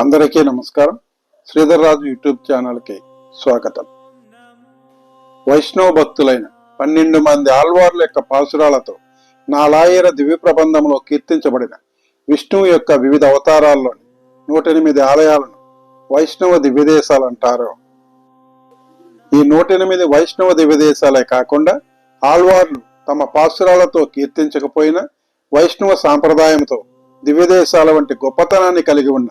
అందరికీ నమస్కారం. శ్రీధర్ రాజు యూట్యూబ్ ఛానల్కి స్వాగతం. వైష్ణవ భక్తులైన పన్నెండు మంది ఆల్వార్ల యొక్క పాసురాలతో నాలాయర దివ్య ప్రబంధంలో కీర్తించబడిన విష్ణువు యొక్క వివిధ అవతారాల్లోని నూట ఎనిమిది ఆలయాలను వైష్ణవ దివ్యదేశాలు అంటారు. ఈ నూట ఎనిమిది వైష్ణవ దివ్యదేశాలే కాకుండా ఆల్వార్లు తమ పాసురాలతో కీర్తించకపోయినా వైష్ణవ సాంప్రదాయంతో దివ్యదేశాల వంటి గొప్పతనాన్ని కలిగి ఉన్న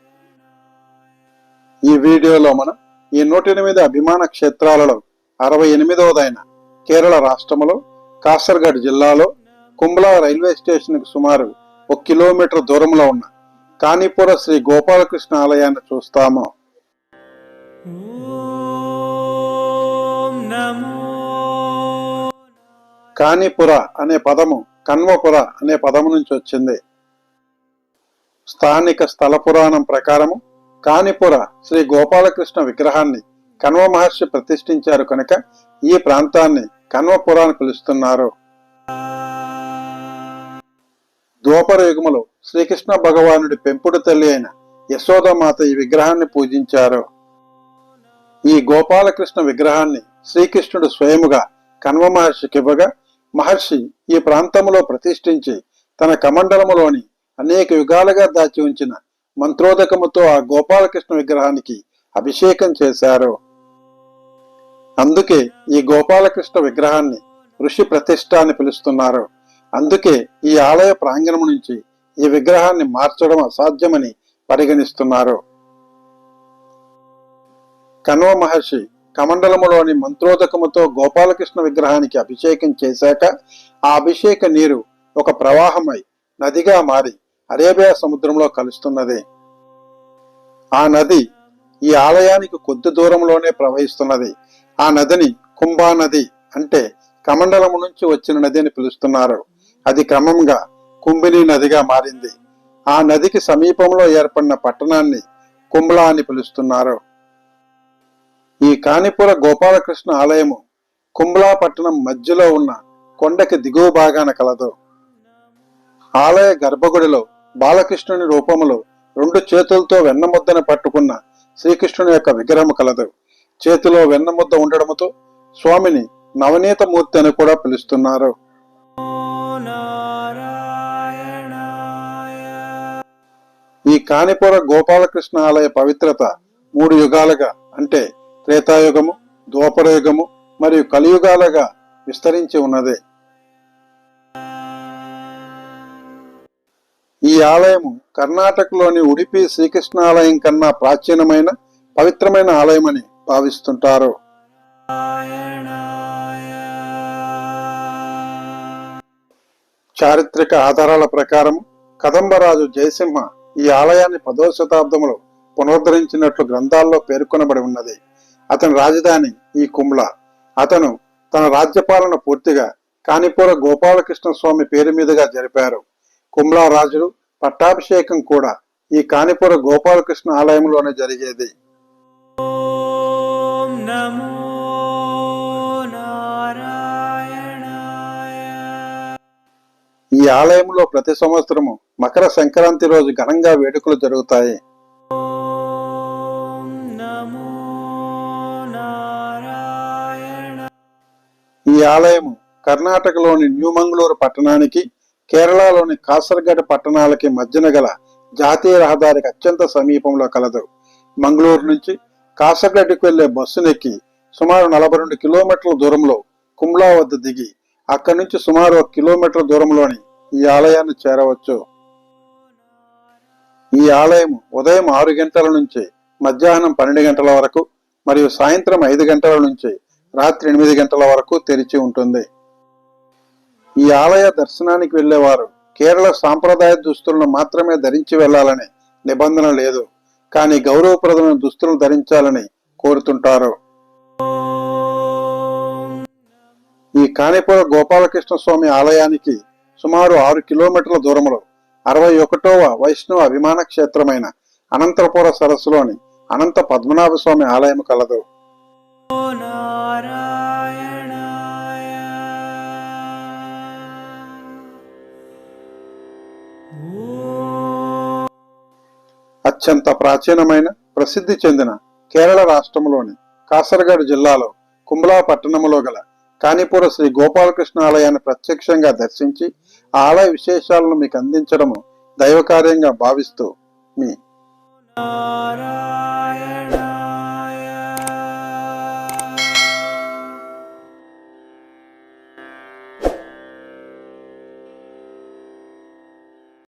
ఈ వీడియోలో మనం ఈ నూట ఎనిమిది అభిమాన క్షేత్రాలలో అరవై ఎనిమిదవదైన కేరళ రాష్ట్రములో కాసర్గఢ్ జిల్లాలో కుంబ్లా రైల్వే స్టేషన్కు సుమారు ఒక కిలోమీటర్ దూరంలో ఉన్న కాణిపుర శ్రీ గోపాలకృష్ణ ఆలయాన్ని చూస్తాము. కానీపుర అనే పదము కన్వపుర అనే పదము నుంచి వచ్చింది. స్థానిక స్థల పురాణం ప్రకారము కానిపుర శ్రీ గోపాలకృష్ణ విగ్రహాన్ని కన్వ మహర్షి ప్రతిష్ఠించారు కనుక ఈ ప్రాంతాన్ని కన్వపుర అని పిలుస్తున్నారు. ద్వాపర యుగములో శ్రీకృష్ణ భగవానుడి పెంపుడు తల్లి అయిన యశోదమాత ఈ విగ్రహాన్ని పూజించారు. ఈ గోపాలకృష్ణ విగ్రహాన్ని శ్రీకృష్ణుడు స్వయముగా కన్వ మహర్షికి ఇవ్వగా మహర్షి ఈ ప్రాంతంలో ప్రతిష్ఠించి తన కమండలములోని అనేక యుగాలుగా దాచి ఉంచిన మంత్రోదకముతో ఆ గోపాలకృష్ణ విగ్రహానికి అభిషేకం చేశారు. అందుకే ఈ గోపాలకృష్ణ విగ్రహాన్ని ఋషి ప్రతిష్ట అని పిలుస్తున్నారు. అందుకే ఈ ఆలయ ప్రాంగణం నుంచి ఈ విగ్రహాన్ని మార్చడం అసాధ్యమని పరిగణిస్తున్నారు. కన్వ మహర్షి కమండలములోని మంత్రోదకముతో గోపాలకృష్ణ విగ్రహానికి అభిషేకం చేశాక ఆ అభిషేక నీరు ఒక ప్రవాహమై నదిగా మారి అరేబియా సముద్రంలో కలుస్తున్నది. ఆ నది ఈ ఆలయానికి కొద్ది దూరంలోనే ప్రవహిస్తున్నది. ఆ నదిని కుంభా నది అంటే కమండలము నుంచి వచ్చిన నది అని పిలుస్తున్నారు. అది క్రమంగా కుంభిని నదిగా మారింది. ఆ నదికి సమీపంలో ఏర్పడిన పట్టణాన్ని కుంబ్లా అని పిలుస్తున్నారు. ఈ కానిపుర గోపాలకృష్ణ ఆలయము కుంబ్లా పట్టణం మధ్యలో ఉన్న కొండకి దిగువ భాగాన కలదు. ఆలయ గర్భగుడిలో బాలకృష్ణుని రూపములో రెండు చేతులతో వెన్నముద్దని పట్టుకున్న శ్రీకృష్ణుని యొక్క విగ్రహం కలదు. చేతిలో వెన్నముద్ద ఉండడముతో స్వామిని నవనీత మూర్తి అని కూడా పిలుస్తున్నారు. ఈ కాణిపుర గోపాలకృష్ణ ఆలయ పవిత్రత మూడు యుగాలుగా అంటే త్రేతాయుగము ద్వాపరయుగము మరియు కలియుగాలుగా విస్తరించి ఉన్నదే. ఆలయము కర్ణాటకలోని ఉడిపి శ్రీకృష్ణ ఆలయం కన్నా ప్రాచీనమైన పవిత్రమైన ఆలయమని భావిస్తుంటారు. చారిత్రక ఆధారాల ప్రకారం కదంబరాజు జయసింహ ఈ ఆలయాన్ని పదో శతాబ్దంలో పునరుద్ధరించినట్లు గ్రంథాల్లో పేర్కొనబడి ఉన్నది. అతని రాజధాని ఈ కుమ్లా. అతను తన రాజ్యపాలన పూర్తిగా కాణిపూర గోపాలకృష్ణ స్వామి పేరు మీదుగా జరిపారు. కుమ్లా రాజులు పట్టాభిషేకం కూడా ఈ కానిపుర గోపాలకృష్ణ ఆలయంలోనే జరిగేది. ఈ ఆలయంలో ప్రతి సంవత్సరము మకర సంక్రాంతి రోజు ఘనంగా వేడుకలు జరుగుతాయి. ఈ ఆలయము కర్ణాటకలోని న్యూ మంగళూరు పట్టణానికి కేరళలోని కాసర్గఢ్ పట్టణాలకి మధ్యన గల జాతీయ రహదారికి అత్యంత సమీపంలో కలదు. మంగళూరు నుంచి కాసర్గఢ్కి వెళ్ళే బస్సునెక్కి సుమారు నలభై రెండు కిలోమీటర్ల దూరంలో కుమ్లా వద్ద దిగి అక్కడి నుంచి సుమారు ఒక కిలోమీటర్ దూరంలోని ఈ ఆలయాన్ని చేరవచ్చు. ఈ ఆలయం ఉదయం ఆరు గంటల నుంచి మధ్యాహ్నం పన్నెండు గంటల వరకు మరియు సాయంత్రం ఐదు గంటల నుంచి రాత్రి ఎనిమిది గంటల వరకు తెరిచి ఉంటుంది. ఈ ఆలయ దర్శనానికి వెళ్ళేవారు కేరళ సాంప్రదాయ దుస్తులను మాత్రమే ధరించి వెళ్ళాలని నిబంధన లేదు. కానీ గౌరవప్రదమైన దుస్తులను ధరించాలని కోరుతుంటారు. ఈ కాణిపుర గోపాలకృష్ణ స్వామి ఆలయానికి సుమారు ఆరు కిలోమీటర్ల దూరంలో అరవై ఒకటవ వైష్ణవ అభిమాన క్షేత్రమైన అనంతపుర సరస్సులోని అనంత పద్మనాభ స్వామి ఆలయం కలదు. అత్యంత ప్రాచీనమైన ప్రసిద్ధి చెందిన కేరళ రాష్ట్రంలోని కాసరగఢ్ జిల్లాలో కుమ్లా పట్టణంలో గల కానిపుర శ్రీ గోపాలకృష్ణ ఆలయాన్ని ప్రత్యక్షంగా దర్శించి ఆ ఆలయ విశేషాలను మీకు అందించడము దైవకార్యంగా భావిస్తూ మీ